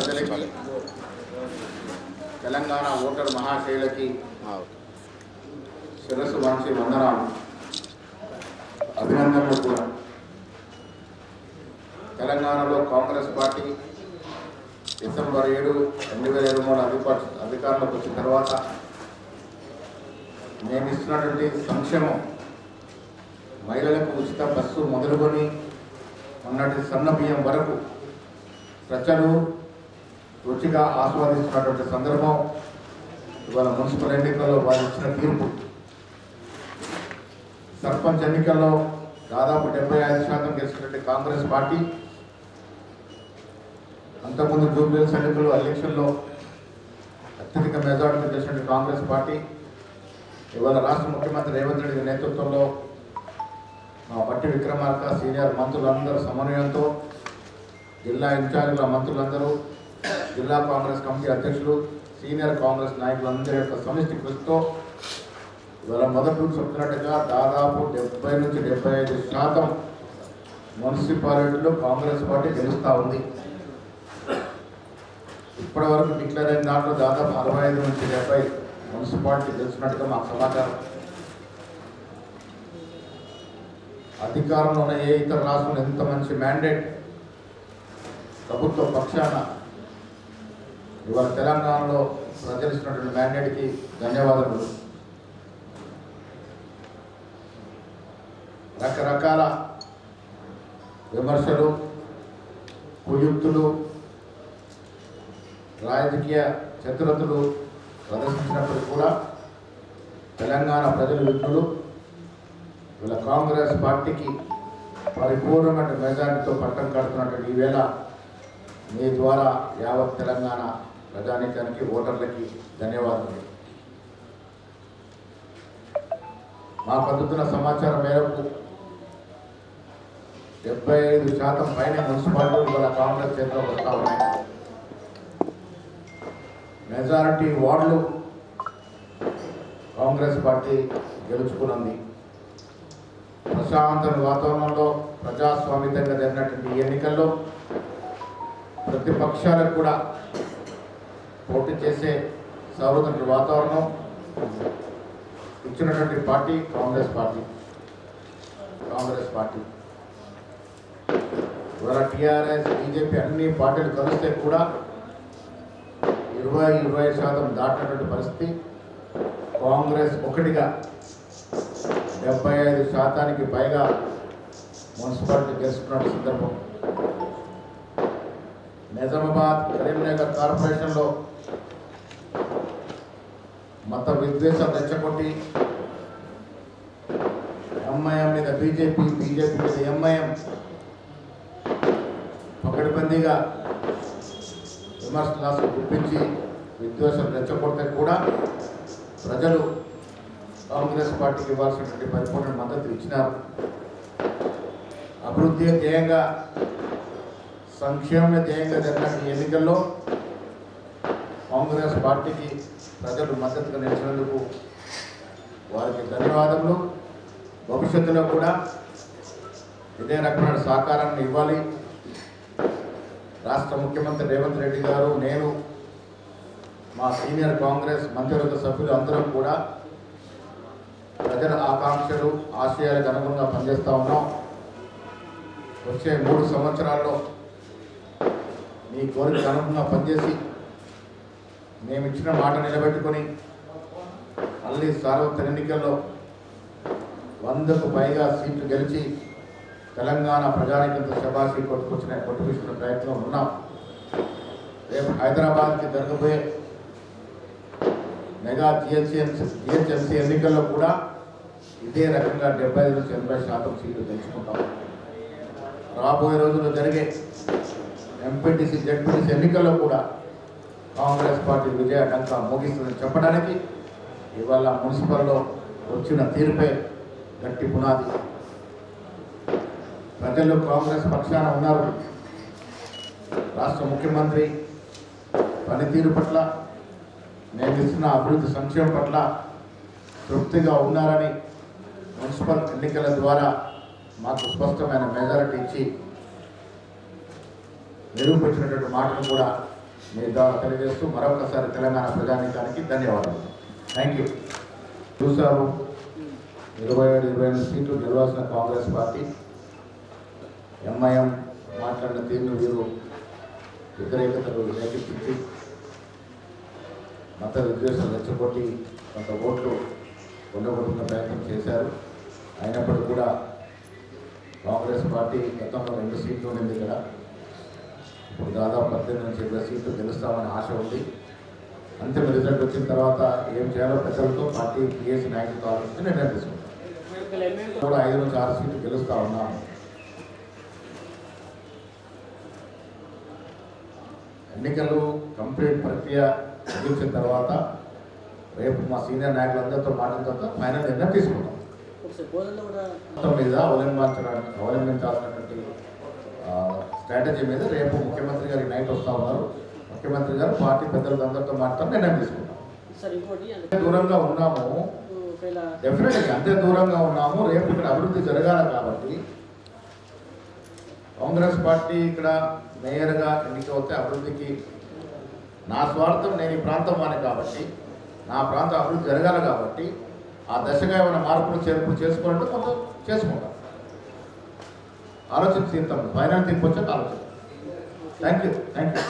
ప్రజలకి తెలంగాణ ఓటర్ మహాశైలకి శిరస్సు వంశీ వందనాలు. అభినందనలు కూడా. తెలంగాణలో కాంగ్రెస్ పార్టీ డిసెంబర్ ఏడు రెండు వేల ఇరవై మూడు అధిపా అధికారంలోకి వచ్చిన తర్వాత మేము ఇస్తున్నటువంటి సంక్షేమం మహిళలకు ఉచిత బస్సు మొదలుకొని మొన్నటి సన్న బియ్యం వరకు ప్రజలు రుచిగా ఆస్వాదిస్తున్నటువంటి సందర్భం ఇవాళ మున్సిపల్ ఎన్నికల్లో వారు ఇచ్చిన తీర్పు. సర్పంచ్ ఎన్నికల్లో దాదాపు డెబ్బై ఐదు శాతం గెలిచినటువంటి కాంగ్రెస్ పార్టీ. అంతకుముందు జూబ్లీస్ ఎన్నికల్లో ఎలక్షన్లో అత్యధిక మెజార్టీ గెలిచినటువంటి కాంగ్రెస్ పార్టీ. ఇవాళ రాష్ట్ర ముఖ్యమంత్రి రేవంత్ రెడ్డి నేతృత్వంలో మా పట్టి విక్రమార్క సీనియర్ మంత్రులందరూ సమన్వయంతో జిల్లా ఇన్ఛార్జీల మంత్రులందరూ జిల్లా కాంగ్రెస్ కమిటీ అధ్యక్షులు సీనియర్ కాంగ్రెస్ నాయకులందరి యొక్క సమిష్టి కృషితో ఇవాళ మొదటి నుంచి చెప్తున్నట్టుగా దాదాపు డెబ్బై నుంచి డెబ్బై ఐదు శాతం మున్సిపాలిటీలో కాంగ్రెస్ పార్టీ గెలుస్తూ ఉంది. ఇప్పటి వరకు డిక్లేర్ అయిన దాంట్లో దాదాపు అరవై ఐదు నుంచి డెబ్బై మున్సిపాలిటీ గెలిచినట్టుగా మాకు సమాచారం. అధికారంలో ఉన్న ఏ ఇతర రాష్ట్రంలో ఎంత మంచి మ్యాండేట్ ప్రభుత్వ పక్షాన ఇవాళ తెలంగాణలో ప్రజలు మ్యాండేట్కి ధన్యవాదాలు రకరకాల విమర్శలు కుయుక్తులు రాజకీయ చతురతలు ప్రదర్శించినప్పుడు కూడా తెలంగాణ ప్రజల విఘ్నులు వీళ్ళ కాంగ్రెస్ పార్టీకి పరిపూర్ణమైన మెజారిటీతో పట్టం కడుతున్నటువంటి ఈవేళ మీ ద్వారా యావత్ తెలంగాణ ప్రజానీకానికి ఓటర్లకి ధన్యవాదాలు మాకు అందుతున్న సమాచారం మేరకు డెబ్బై ఐదు శాతం పైన మున్సిపాలిటీలు గల కాంగ్రెస్ చేతిలో వస్తా ఉన్నాయి. మెజారిటీ వార్డులు కాంగ్రెస్ పార్టీ గెలుచుకున్నది. ప్రశాంత వాతావరణంలో ప్రజాస్వామితంగా జరిగినటువంటి ఎన్నికల్లో ప్రతిపక్షాలకు కూడా పోటీ చేసే సహోదరుల వాతావరణం ఇచ్చినటువంటి party Congress party. Congress party. ఇవాళ టీఆర్ఎస్ బీజేపీ అన్ని పార్టీలు కలిస్తే కూడా ఇరవై ఇరవై శాతం దాటినటువంటి పరిస్థితి కాంగ్రెస్ ఒకటిగా డెబ్బై ఐదు శాతానికి పైగా మున్సిపాలిటీ గెలుచుకున్న సందర్భం. నిజామాబాద్ కరీంనగర్ కార్పొరేషన్లో మత విద్వేషం రెచ్చగొట్టి ఎంఐఎం మీద బీజేపీ బీజేపీ మీద ఎంఐఎం పకడ్బందీగా విమర్శలు గుప్పించి విద్వేషం రెచ్చగొడితే కూడా ప్రజలు కాంగ్రెస్ పార్టీకి ఇవ్వాల్సినటువంటి పరిపూర్ణ మద్దతు ఇచ్చినారు. అభివృద్ధి ధ్యేయంగా సంక్షేమ ధ్యేయంగా జరిగిన ఎన్నికల్లో కాంగ్రెస్ పార్టీకి ప్రజలు మద్దతుగా నిలిచినందుకు వారికి ధన్యవాదములు. భవిష్యత్తులో కూడా ఇదే రకమైన సహకారాన్ని ఇవ్వాలి. రాష్ట్ర ముఖ్యమంత్రి రేవంత్ రెడ్డి గారు నేను మా సీనియర్ కాంగ్రెస్ మంత్రివర్గ సభ్యులు అందరం కూడా ప్రజల ఆకాంక్షలు ఆశయాలకు అనుగుణంగా పనిచేస్తూ ఉన్నాం. వచ్చే మూడు సంవత్సరాల్లో మీ కోరిక అనుగుణంగా పనిచేసి మేము ఇచ్చిన మాట నిలబెట్టుకొని మళ్ళీ సార్వత్ర ఎన్నికల్లో వందకు పైగా సీట్లు గెలిచి తెలంగాణ ప్రజానికంత శబాషి కొట్టుకొచ్చిన కొట్టుకొచ్చిన ప్రయత్నం ఉన్నాం. రేపు హైదరాబాద్కి జరగబోయే మెగా జిహెచ్ఎంసీ జిహెచ్ఎంసీ ఎన్నికల్లో కూడా ఇదే రకంగా డెబ్బై ఐదు నుంచి ఎనభై శాతం సీట్లు తెచ్చుకుంటాం. రాబోయే రోజుల్లో జరిగే ఎంపీటీసీ జడ్పీటీసీ ఎన్నికల్లో కూడా కాంగ్రెస్ పార్టీ విజయ డంకా చెప్పడానికి ఇవాళ మున్సిపల్లో వచ్చిన తీరుపై గట్టి పునాది. ప్రజలు కాంగ్రెస్ పక్షాన ఉన్నారు. రాష్ట్ర ముఖ్యమంత్రి పనితీరు పట్ల నేను ఇస్తున్న అభివృద్ధి సంక్షేమం పట్ల తృప్తిగా ఉన్నారని మున్సిపల్ ఎన్నికల ద్వారా మాకు స్పష్టమైన మెజారిటీ ఇచ్చి నిరూపించినటువంటి మాటలు కూడా మీ తెలియజేస్తూ మరొకసారి తెలంగాణ ప్రజానీకానికి ధన్యవాదాలు. థ్యాంక్ యూ చూశారు. ఇరవై ఏడు ఇరవై ఎనిమిది సీట్లు గెలవాల్సిన కాంగ్రెస్ పార్టీ. ఎంఐఎం మాట్లాడిన తీరును వీరు వ్యతిరేకతలు రేకెత్తించి మత విద్వేషాలు రెచ్చగొట్టి కొంత ఓట్లు ఉండగొట్టుకున్న ప్రయత్నం చేశారు. అయినప్పటికీ కూడా కాంగ్రెస్ పార్టీ గతంలో రెండు సీట్లు ఉండింది ఇక్కడ ఇప్పుడు దాదాపు పద్దెనిమిది నుంచి ఇరవై సీట్లు గెలుస్తామని ఆశ ఉంది. అంతిమ రిజల్ట్ వచ్చిన తర్వాత ఏం చేయాలో పెద్దలతో పార్టీ పిఎస్ నాయకులతో ఆలోచించి నిర్ణయం తీసుకుంటాం. కూడా ఐదు నుంచి ఆరు సీట్లు గెలుస్తా ఉన్నాము. ఎన్నికలు కంప్లీట్ ప్రక్రియ ముగించిన తర్వాత రేపు మా సీనియర్ నాయకులందరితో మాట్లాడిన తర్వాత ఫైనల్ నిర్ణయం తీసుకుంటాం. మొత్తం మీద అవలంబించడానికి అవలంబించాల్సినటువంటి స్ట్రాటజీ మీద రేపు ముఖ్యమంత్రి గారి నైట్ వస్తూ ఉన్నారు. ముఖ్యమంత్రి గారు పార్టీ పెద్దలతో అందరితో మాట్లాడి నిర్ణయం తీసుకుంటాం. దూరంగా ఉన్నాము డెఫినెట్గా అంతే దూరంగా ఉన్నాము రేపు ఇక్కడ అభివృద్ధి జరగాలి కాబట్టి కాంగ్రెస్ పార్టీ ఇక్కడ మేయర్గా ఎన్నికవుతే అభివృద్ధికి నా స్వార్థం నేను ఈ ప్రాంతం వాని కాబట్టి నా ప్రాంతం అభివృద్ధి జరగాలి కాబట్టి ఆ దశగా ఏమైనా మార్పులు చేర్పులు చేసుకోవాలంటే కొంత చేసుకుంటాం. ఆలోచన తీర్థం ఫైనల్ తీర్పు వచ్చాక ఆలోచన థ్యాంక్ యూ థ్యాంక్ యూ